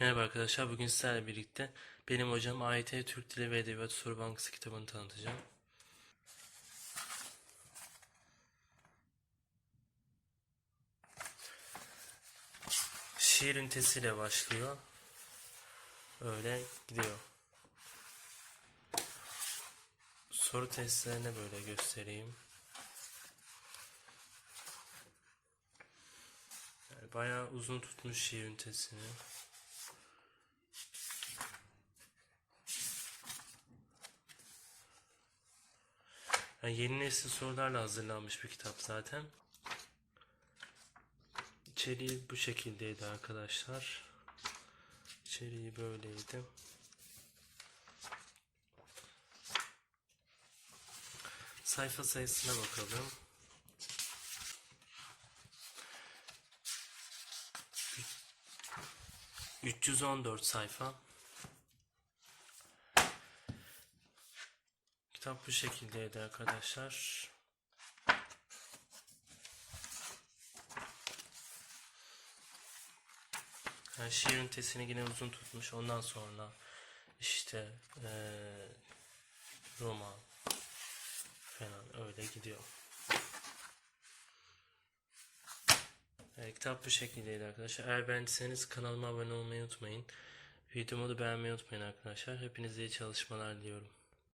Merhaba arkadaşlar. Bugün sizlerle birlikte benim hocam AYT Türk Dili ve Edebiyatı Soru Bankası kitabını tanıtacağım. Şiir ünitesiyle başlıyor. Öyle gidiyor. Soru testlerini böyle göstereyim. Yani bayağı uzun tutmuş şiir ünitesini. Yani yeni nesil sorularla hazırlanmış bir kitap zaten. İçeriği bu şekildeydi arkadaşlar. İçeriği böyleydi. Sayfa sayısına bakalım. Üç yüz on dört sayfa. Kitap bu şekildeydi arkadaşlar. Yani şiir ünitesini yine uzun tutmuş. Ondan sonra işte eee roman falan öyle gidiyor. Evet, kitap bu şekildeydi arkadaşlar. Eğer beğendiyseniz kanalıma abone olmayı unutmayın. Videomu da beğenmeyi unutmayın arkadaşlar. Hepinize iyi çalışmalar diliyorum.